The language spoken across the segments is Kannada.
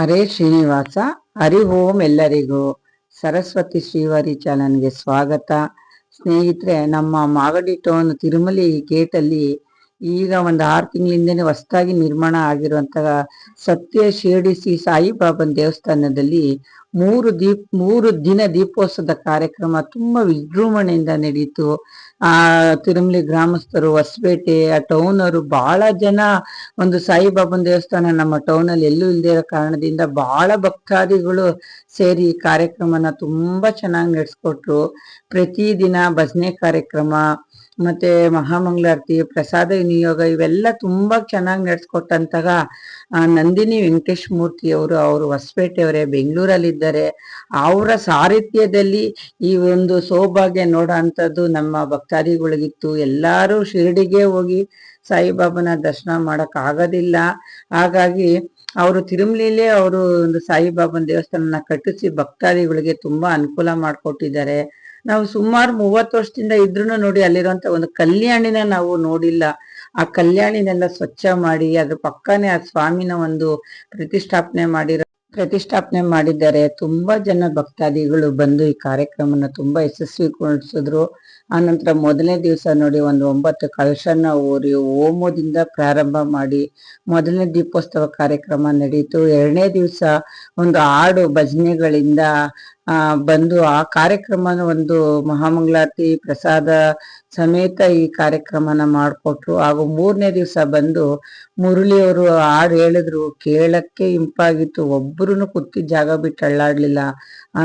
ಹರೇ ಶ್ರೀನಿವಾಸ ಹರಿ ಓಂ ಎಲ್ಲರಿಗೂ ಸರಸ್ವತಿ ಶ್ರೀವಾರಿ ಚಾಲನ್ಗೆ ಸ್ವಾಗತ. ಸ್ನೇಹಿತರೆ, ನಮ್ಮ ಮಾಗಡಿ ಟೋನ್ ತಿರುಮಲಿ ಗೇಟಲ್ಲಿ ಈಗ ಒಂದು ಆರು ತಿಂಗಳಿಂದನೇ ಹೊಸದಾಗಿ ನಿರ್ಮಾಣ ಆಗಿರುವಂತಹ ಸತ್ಯ, ಶಿರಡಿ, ಶ್ರೀ ಸಾಯಿಬಾಬನ್ ದೇವಸ್ಥಾನದಲ್ಲಿ ಮೂರು ದೀಪ್, ಮೂರು ದಿನ ದೀಪೋತ್ಸವದ ಕಾರ್ಯಕ್ರಮ ತುಂಬಾ ವಿಜೃಂಭಣೆಯಿಂದ ನಡೆಯಿತು ಆ ತಿರುಮಲಿ ಗ್ರಾಮಸ್ಥರು, ಹೊಸಪೇಟೆ, ಆ ಟೌನ್ ಅವರು ಬಹಳ ಜನ ಒಂದು ಸಾಯಿಬಾಬನ್ ದೇವಸ್ಥಾನ ನಮ್ಮ ಟೌನ್ ಅಲ್ಲಿ ಎಲ್ಲೂ ಇಲ್ಲದೆ ಇರೋ ಕಾರಣದಿಂದ ಬಹಳ ಭಕ್ತಾದಿಗಳು ಸೇರಿ ಕಾರ್ಯಕ್ರಮನ ತುಂಬಾ ಚೆನ್ನಾಗಿ ನಡೆಸ್ಕೊಟ್ರು. ಪ್ರತಿದಿನ ಭಜನೆ ಕಾರ್ಯಕ್ರಮ ಮತ್ತೆ ಮಹಾಮಂಗಳಾರತಿ ಪ್ರಸಾದ ವಿನಿಯೋಗ, ಇವೆಲ್ಲ ತುಂಬಾ ಚೆನ್ನಾಗಿ ನಡೆಸ್ಕೊಟ್ಟಂತಹ ನಂದಿನಿ ವೆಂಕಟೇಶ್ ಮೂರ್ತಿ ಅವರು ಅವರು ಹೊಸಪೇಟೆಯವರೇ, ಬೆಂಗಳೂರಲ್ಲಿದ್ದಾರೆ. ಅವರ ಸಾರಥ್ಯದಲ್ಲಿ ಈ ಒಂದು ಸೌಭಾಗ್ಯ ನೋಡೋ ಅಂಥದ್ದು ನಮ್ಮ ಭಕ್ತಾದಿಗಳಿಗಿತ್ತು. ಎಲ್ಲಾರು ಶಿರಡಿಗೆ ಹೋಗಿ ಸಾಯಿಬಾಬನ ದರ್ಶನ ಮಾಡಕ್ ಆಗೋದಿಲ್ಲ ಹಾಗಾಗಿ ಅವರು ತಿರುಮಲಿಲೇ ಅವರು ಒಂದು ಸಾಯಿಬಾಬನ ದೇವಸ್ಥಾನನ ಕಟ್ಟಿಸಿ ಭಕ್ತಾದಿಗಳಿಗೆ ತುಂಬಾ ಅನುಕೂಲ ಮಾಡಿಕೊಟ್ಟಿದ್ದಾರೆ. ನಾವು ಸುಮಾರು ಮೂವತ್ತು ವರ್ಷದಿಂದ ಇದ್ರೂ ನೋಡಿ ಅಲ್ಲಿರುವಂತ ಒಂದು ಕಲ್ಯಾಣಿನ ನಾವು ನೋಡಿಲ್ಲ. ಆ ಕಲ್ಯಾಣಿನೆಲ್ಲ ಸ್ವಚ್ಛ ಮಾಡಿ, ಅದ್ರ ಪಕ್ಕನೆ ಆ ಸ್ವಾಮಿನ ಒಂದು ಪ್ರತಿಷ್ಠಾಪನೆ ಮಾಡಿರೋ, ಪ್ರತಿಷ್ಠಾಪನೆ ಮಾಡಿದ್ದಾರೆ. ತುಂಬಾ ಜನ ಭಕ್ತಾದಿಗಳು ಬಂದು ಈ ಕಾರ್ಯಕ್ರಮನ ತುಂಬಾ ಯಶಸ್ವಿಗೊಳಿಸಿದ್ರು. ಆನಂತರ ಮೊದಲನೇ ದಿವಸ ನೋಡಿ ಒಂದು ಒಂಬತ್ತು ಕಳಶನ ಊರಿ ಓಮದಿಂದ ಪ್ರಾರಂಭ ಮಾಡಿ ಮೊದಲನೇ ದೀಪೋತ್ಸವ ಕಾರ್ಯಕ್ರಮ ನಡೆಯಿತು ಎರಡನೇ ದಿವಸ ಒಂದು ಹಾಡು ಭಜನೆಗಳಿಂದ ಬಂದು ಆ ಕಾರ್ಯಕ್ರಮನ ಒಂದು ಮಹಾಮಂಗಳಾರತಿ ಪ್ರಸಾದ ಸಮೇತ ಈ ಕಾರ್ಯಕ್ರಮನ ಮಾಡಿಕೊಟ್ರು. ಹಾಗೂ ಮೂರನೇ ದಿವಸ ಬಂದು ಮುರಳಿಯವರು ಹಾಡು ಹೇಳಿದ್ರು. ಕೇಳಕ್ಕೆ ಇಂಪಾಗಿತ್ತು. ಒಬ್ರುನು ಕುತ್ತಿ ಜಾಗ ಬಿಟ್ಟು ಅಳ್ಳಾಡ್ಲಿಲ್ಲ. ಆ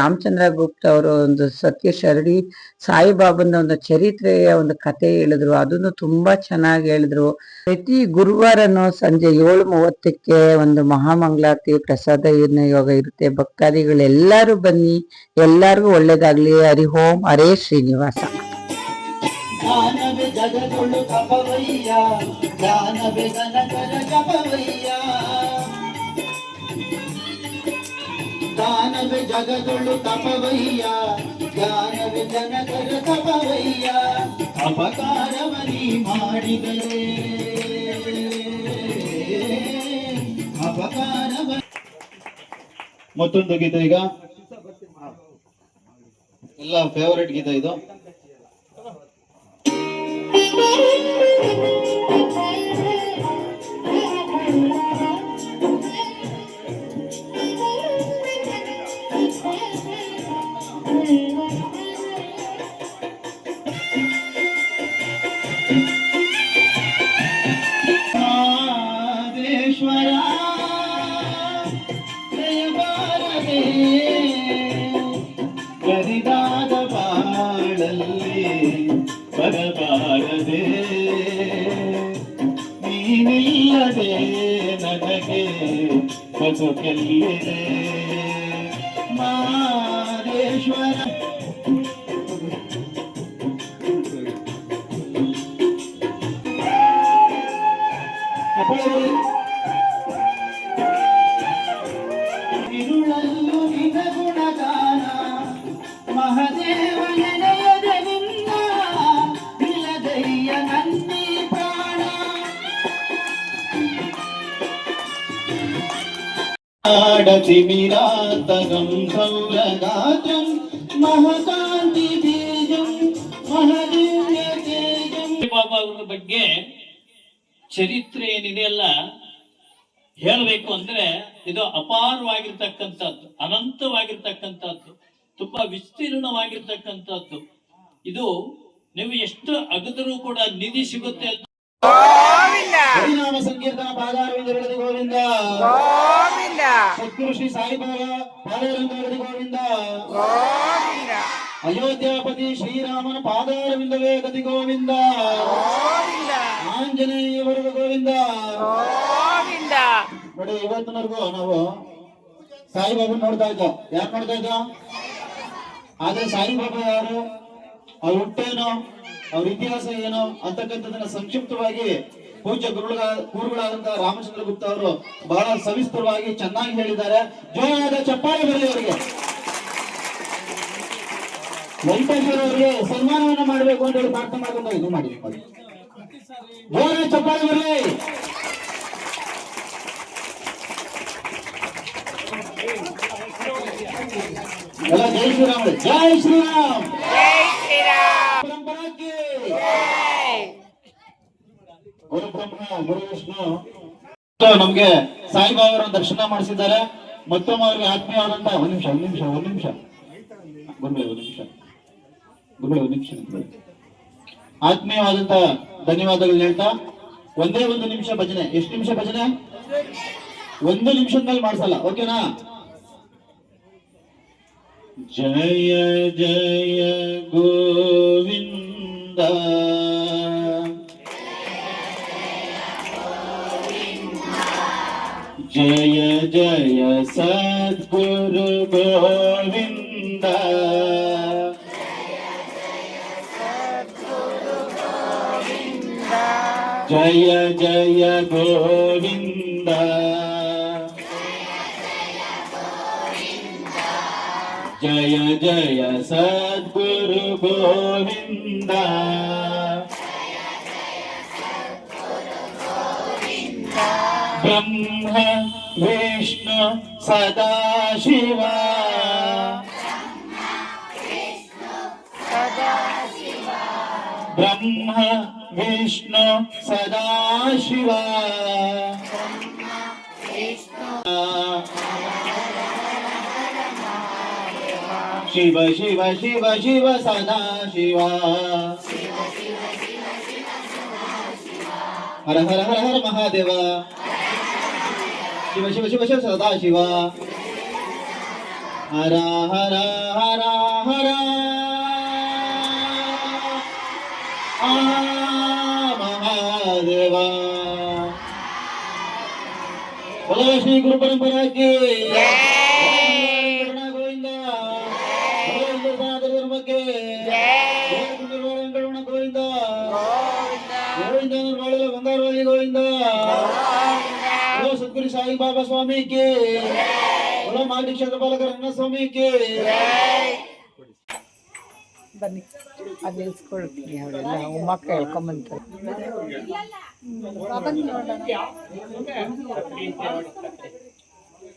ರಾಮಚಂದ್ರ ಗುಪ್ತ ಅವರು ಒಂದು ಸತ್ಯ ಶರಡಿ ಸಾಯಿಬಾಬನ ಒಂದು ಚರಿತ್ರೆಯ ಒಂದು ಕತೆ ಹೇಳಿದ್ರು. ಅದನ್ನು ತುಂಬಾ ಚೆನ್ನಾಗಿ ಹೇಳಿದ್ರು. ಪ್ರತಿ ಗುರುವಾರನು ಸಂಜೆ ಏಳು ಮೂವತ್ತಕ್ಕೆ ಒಂದು ಮಹಾಮಂಗಳಾರತಿ, ಪ್ರಸಾದ ಯೋಗ ಇರುತ್ತೆ. ಭಕ್ತಾದಿಗಳು ಎಲ್ಲರೂ ಬನ್ನಿ. ಎಲ್ಲರಿಗೂ ಒಳ್ಳೇದಾಗ್ಲಿ. ಹರಿ ಓಂ ಹರೇ ಶ್ರೀನಿವಾಸ ದಾನವೇ ಜಗದೊಳು ತಪವಯ್ಯ. ಜ್ಞಾನವೇ ಜನಕರ ಜಪವಯ್ಯ ಜ್ಞಾನವೇ ಜಗದೊಳು ತಪವಯ್ಯ ತಪವಯ್ಯ ಅಪಕಾರವನಿ ಮಾಡಿದರೆ ಅಪಕಾರವ ಮತ್ತೊಂದು ಗೀತೆ ಈಗ. ಎಲ್ಲ ಫೇವರೆಟ್ ಗೀತೆ ಇದು. ಬರಬಾರದೆ ನೀನಿಲ್ಲದೆ ನನಗೆ ಬದುಕಲ್ಲಿದೆ বিষয়ে ಮಹಾಕಾಂತಿ ಬೀಜಂ ಮಹದಿವ್ಯ ತೇಜಂ ಬಾಬಾ ಅವರ ಬಗ್ಗೆ ಚರಿತ್ರೆ ಏನಿದೆಯಲ್ಲ ಹೇಳಬೇಕು ಅಂದ್ರೆ ಇದು ಅಪಾರವಾಗಿರ್ತಕ್ಕಂಥದ್ದು ಅನಂತವಾಗಿರ್ತಕ್ಕಂಥದ್ದು ತುಂಬಾ ವಿಸ್ತೀರ್ಣವಾಗಿರ್ತಕ್ಕಂಥದ್ದು. ಇದು ನೀವು ಎಷ್ಟು ಅಗದರೂ ಕೂಡ ನಿಧಿ ಸಿಗುತ್ತೆ ಅಂತ ಹರಿನಾಮ ಸಂಕೀರ್ತನ ಗೋವಿಂದ! ಸದ್ಗುರು ಶ್ರೀ ಸಾಯಿಬಾಬಾ ಪಾದಾರವಿಂದ ಹಿಡಿದು ಗೋವಿಂದ ಅಯೋಧ್ಯಾಪತಿ ಶ್ರೀರಾಮನ ಪಾದಾರವಿಂದವೇ ಗತಿ ಗೋವಿಂದ ಆಂಜನೇಯವರೆಗೂ ಗೋವಿಂದ ನೋಡಿ ಇವತ್ತಿನವರೆಗೂ ನಾವು ಸಾಯಿಬಾಬಾ ನೋಡ್ತಾ ಇದ್ದೋ ಯಾಕೆ ನೋಡ್ತಾ ಇದ್ದೋ ಆದ್ರೆ ಸಾಯಿಬಾಬಾ ಯಾರು ಅವ್ರ ಹುಟ್ಟೇನು ಅವ್ರ ಇತಿಹಾಸ ಏನು ಅಂತಕ್ಕಂಥದನ್ನ ಸಂಕ್ಷಿಪ್ತವಾಗಿ ಪೂಜ್ಯ ಗುರುಗಳ ಗುರುಗಳಾದಂತಹ ರಾಮಚಂದ್ರ ಗುಪ್ತ ಅವರು ಬಹಳ ಸವಿಸ್ತರವಾಗಿ ಚೆನ್ನಾಗಿ ಹೇಳಿದ್ದಾರೆ. ಜೋರಾದ ಚಪ್ಪಾಳೆ ಬರಲಿ ಅವರಿಗೆ. ವೆಂಕಟೇಶ್ವರ ಅವರಿಗೆ ಸನ್ಮಾನವನ್ನ ಮಾಡಬೇಕು ಅಂತ ಹೇಳಿ ಪ್ರಾರ್ಥನೆ ಮಾಡ್ಕೊಂಡು ಇದು ಮಾಡಿ. ಜೋರಾದ ಚಪ್ಪಾಳೆ ಬರಲಿ. ಎಲ್ಲ ಜೈ ಶ್ರೀರಾಮ್. ಜೈ ಶ್ರೀರಾಮ್. ನಮ್ಗೆ ಸಾಯಿಬಾಬರ ದರ್ಶನ ಮಾಡಿಸಿದ್ದಾರೆ. ಮತ್ತೊಮ್ಮೆ ಅವ್ರಿಗೆ ಆತ್ಮೀಯವಾದಂತ ಒಂದ್ ನಿಮಿಷ ಒಂದ್ ನಿಮಿಷ ಒಂದ್ ನಿಮಿಷ. ಗುರುಗಳೇ, ಒಂದ್ ನಿಮಿಷ. ಗುರುಗಳೇ, ಒಂದ್ ನಿಮಿಷ. ಆತ್ಮೀಯವಾದಂತ ಧನ್ಯವಾದಗಳು ಹೇಳ್ತಾ, ಒಂದೇ ಒಂದು ನಿಮಿಷ ಭಜನೆ. ಎಷ್ಟು ನಿಮಿಷ ಭಜನೆ? ಒಂದು ನಿಮಿಷದ ಮೇಲೆ ಮಾಡ್ಸಲ್ಲ. ಓಕೆನಾ? ಜಯ ಜಯ, ಗೋವಿಂದ. ಜಯ ಜಯ ಸದ್ಗುರು ಗೋವಿಂದ ಜಯ ಜಯ ಗೋವಿಂದ ಜಯ ಜಯ ಸದ್ಗುರು ಗೋವಿಂದ ब्रह्म विष्णु सदा शिवा ब्रह्म विष्णु सदा शिवा शिव शिव शिव शिव सदा शिवा हर हर हर हर Mahadeva Shiva Shiva Shiva Shiva Sada Shiva Hara Hara Hara Hara Ah Mahadeva Bala Shri Guru Parampara Ki Yeah. Sai Baba స్వామికి కుల మాటి క్షేత్రపాలక రంగ స్వామికి ಬನ್ನಿ. ಅದು ನಿಲ್ಸ್ಕೊಳ್ತೀನಿ ಅವರೆಲ್ಲ ಉಮ್ಮಕ್ಕ ಹೇಳ್ಕೊಂಬಂತಾರೆ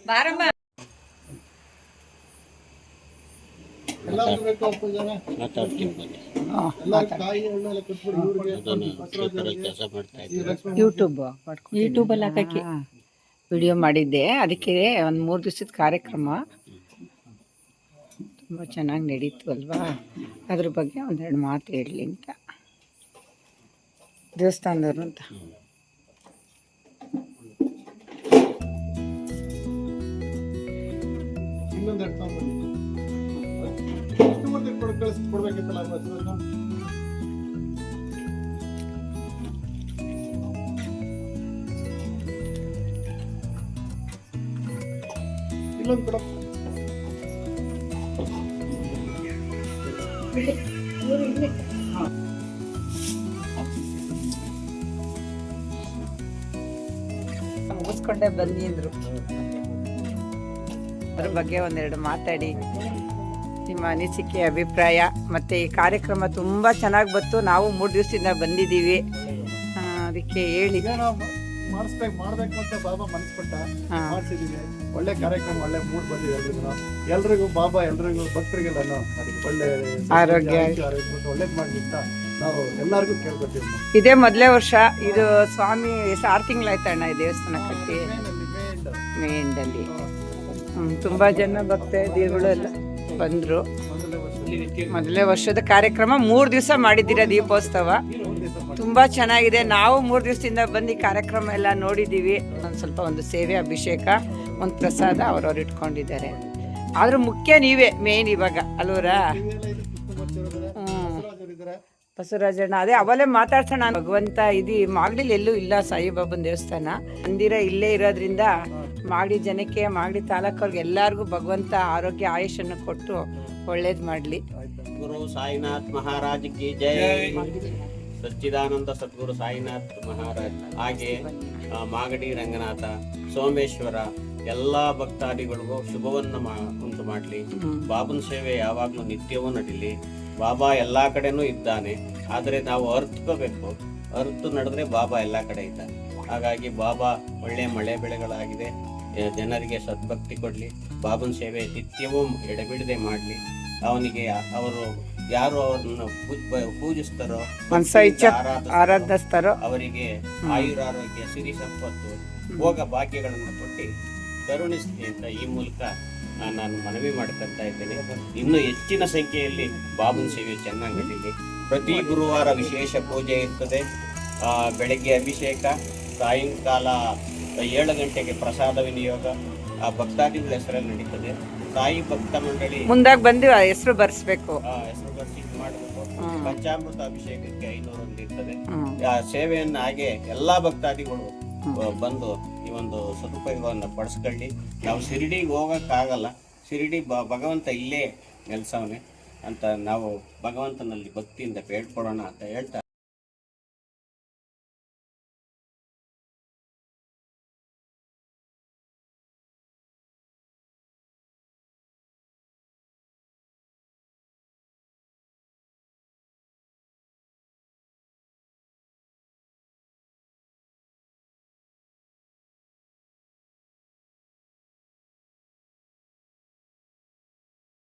ಬಾರಮ್ಮ ಯೂಟ್ಯೂಬ್ ಯೂಟ್ಯೂಬಲ್ಲಿ ಹಾಕಕ್ಕೆ. ವಿಡಿಯೋ ಮಾಡಿದ್ದೆ. ಅದಕ್ಕೆ ಒಂದು ಮೂರು ದಿವಸದ ಕಾರ್ಯಕ್ರಮ. ತುಂಬ ಚೆನ್ನಾಗಿ ನಡೀತು ಅಲ್ವಾ? ಅದ್ರ ಬಗ್ಗೆ ಒಂದೆರಡು ಮಾತು ಹೇಳಲಿ ಅಂತ. ದೇವಸ್ಥಾನದವ್ರು ಅಂತ. ಇಲ್ಲೊಂದು ಕೊಡ. ಮುಗಿಸ್ಕೊಂಡೆ ಬನ್ನಿ ಅಂದ್ರು. ಅದ್ರ ಬಗ್ಗೆ ಒಂದೆರಡು ಮಾತಾಡಿ. ನಿಮ್ಮ ಅನಿಸಿಕೆ ಅಭಿಪ್ರಾಯ ಮತ್ತು ಈ ಕಾರ್ಯಕ್ರಮ ತುಂಬ ಚೆನ್ನಾಗಿ ಬಂತು. ನಾವು ಮೂರು ದಿವಸದಿಂದ ಬಂದಿದ್ದೀವಿ. ಅದಕ್ಕೆ ಹೇಳಿ. ನಾವು ಮಾಡಿಸ್ಬೇಕು ಮಾಡ್ಬೇಕು ಅಂತ ಬಾಬಾ ಹಾ. ಮಾಡ್ಸಿದೀವಿ. ಒಳ್ಳೆ ಕಾರ್ಯಕ್ರಮ ಒಳ್ಳೆ ಮೂಡ್ ಬಂದಿದೆ ಎಲ್ರಿಗೂ. ಎಲ್ರಿಗೂ ಬಾಬಾ ಎಲ್ರಿಗೂ ಭಕ್ತರಿಗೆಲ್ಲ ಒಳ್ಳೆ ಆರೋಗ್ಯ. ಒಳ್ಳೇದ್ ಮಾಡ್ಲಿ ಅಂತ ನಾವು ಎಲ್ಲರಿಗೂ ಕೇಳ್ಕೊತೀವಿ. ಇದೇ ಮೊದಲೇ ವರ್ಷ ಇದು ಸ್ವಾಮಿ ಆರು ತಿಂಗಳಾಯ್ತಣ್ಣ ಈ ದೇವಸ್ಥಾನ ಕಟ್ಟಿ. ಮೇ ಎಂಡಲ್ಲಿ ತುಂಬ ಜನ ಭಕ್ತಾದಿಗಳು ಎಲ್ಲ ಬಂದರು. ಮೊದಲೇ ವರ್ಷದ ಕಾರ್ಯಕ್ರಮ ಮೂರು ದಿವಸ ಮಾಡಿದ್ದೀರಾ ದೀಪೋತ್ಸವ. ತುಂಬ ಚೆನ್ನಾಗಿದೆ. ನಾವು ಮೂರು ದಿವಸದಿಂದ ಬಂದು ಈ ಕಾರ್ಯಕ್ರಮ ಎಲ್ಲ ನೋಡಿದ್ದೀವಿ ಒಂದು ಸ್ವಲ್ಪ ಒಂದು ಸೇವೆ ಅಭಿಷೇಕ ಒಂದು ಪ್ರಸಾದ ಅವ್ರವ್ರು ಇಟ್ಕೊಂಡಿದ್ದಾರೆ. ಆದರೂ ಮುಖ್ಯ ನೀವೇ ಮೇನ್ ಇವಾಗ. ಅಲ್ವರ ಬಸವರಾಜಣ್ಣ ಅದೇ ಅವಲೇ ಮಾತಾಡ್ಸೋಣ. ಭಗವಂತ ಇದು ಮಾಗಡಿಲಿ ಎಲ್ಲೂ ಇಲ್ಲ ಸಾಯಿಬಾಬನ ದೇವಸ್ಥಾನ. ಮಂದಿರ ಇಲ್ಲೇ ಇರೋದ್ರಿಂದ ಮಾಗಡಿ ಜನಕ್ಕೆ ಮಾಗಡಿ ತಾಲೂಕವ್ರಿಗೆ ಎಲ್ಲರಿಗೂ ಭಗವಂತ ಆರೋಗ್ಯ ಆಯುಷನ್ನು ಕೊಟ್ಟು ಒಳ್ಳೇದು ಮಾಡಲಿ. ಗುರು ಸಾಯಿನಾಥ್ ಮಹಾರಾಜ್ ಕಿ ಜೈ ಸಚ್ಚಿದಾನಂದ ಸದ್ಗುರು ಸಾಯಿನಾಥ್ ಮಹಾರಾಜ್ ಹಾಗೆ ಮಾಗಡಿ ರಂಗನಾಥ ಸೋಮೇಶ್ವರ ಎಲ್ಲ ಭಕ್ತಾದಿಗಳಿಗೂ ಶುಭವನ್ನ ಉಂಟು ಮಾಡಲಿ. ಬಾಬನ ಸೇವೆ ಯಾವಾಗಲೂ ನಿತ್ಯವೂ ನಡೀಲಿ. ಬಾಬಾ ಎಲ್ಲ ಕಡೆನೂ ಇದ್ದಾನೆ. ಆದರೆ ನಾವು ಅರ್ಥಕೋಬೇಕು ಅರ್ತು ನಡೆದ್ರೆ ಬಾಬಾ ಎಲ್ಲ ಕಡೆ ಇದ್ದಾನೆ. ಹಾಗಾಗಿ ಬಾಬಾ ಒಳ್ಳೆ ಮಳೆ ಬೆಳೆಗಳಾಗಿದೆ. ಜನರಿಗೆ ಸದ್ಭಕ್ತಿ ಕೊಡಲಿ. ಬಾಬನ ಸೇವೆ ನಿತ್ಯವೂ ಎಡೆಬಿಡದೆ ಮಾಡಲಿ. ಅವನಿಗೆ ಅವರು ಯಾರು ಅವರನ್ನು ಪೂಜ್- ಪೂಜಿಸ್ತಾರೋ ಮನ್ಸ ಇಚ್ಛ ಆರಾಧಿಸ್ತಾರೋ, ಅವರಿಗೆ ಅವರಿಗೆ ಆಯುರಾರೋಗ್ಯ ಸಿರಿ ಸಂಪತ್ತು ಭೋಗ ಭಾಗ್ಯಗಳನ್ನು ಕೊಟ್ಟು ಕರುಣಿಸ್ತೀನಿ ಅಂತ ಈ ಮೂಲಕ ನಾನು ಮನವಿ ಮಾಡ್ಕೊಂತ ಇದ್ದೇನೆ. ಇನ್ನು ಹೆಚ್ಚಿನ ಸಂಖ್ಯೆಯಲ್ಲಿ ಬಾಬುನ್ ಸೇವೆ ಚೆನ್ನಾಗಿ ಪ್ರತಿ ಗುರುವಾರ ವಿಶೇಷ ಪೂಜೆ ಇರ್ತದೆ. ಆ, ಬೆಳಗ್ಗೆ ಅಭಿಷೇಕ ಸಾಯಂಕಾಲ ಏಳು ಗಂಟೆಗೆ ಪ್ರಸಾದ ವಿನಿಯೋಗ ಆ ಭಕ್ತಾದಿಗಳ ಹೆಸರಲ್ಲಿ ನಡೀತದೆ. ತಾಯಿ ಭಕ್ತ ಮಂಡಳಿ. ಮುಂದಾಗ್ ಬಂದು ಹೆಸರು ಬರ್ಸ್ಬೇಕು. ಹೆಸರು ಬರ್ಸಿ ಇದ್ ಮಾಡಬೇಕು. ಪಂಚಾಮೃತ ಅಭಿಷೇಕಕ್ಕೆ ಐನೂರು ಒಂದು ಇರ್ತದೆ ಆ ಸೇವೆಯನ್ನ ಹಾಗೆ ಎಲ್ಲಾ ಭಕ್ತಾದಿಗಳು ಬಂದು ಈ ಒಂದು ಸದುಪಯೋಗವನ್ನು ಪಡಿಸ್ಕೊಳ್ಳಿ. ನಾವು ಶಿರಡಿಗೆ ಹೋಗಕ್ಕಾಗಲ್ಲ. ಶಿರಡಿ ಬ ಭಗವಂತ ಇಲ್ಲೇ ನೆಲೆಸವನೇ ಅಂತ ನಾವು ಭಗವಂತನಲ್ಲಿ ಭಕ್ತಿಯಿಂದ ಬೇಡ್ಕೊಡೋಣ ಅಂತ ಹೇಳ್ತಾ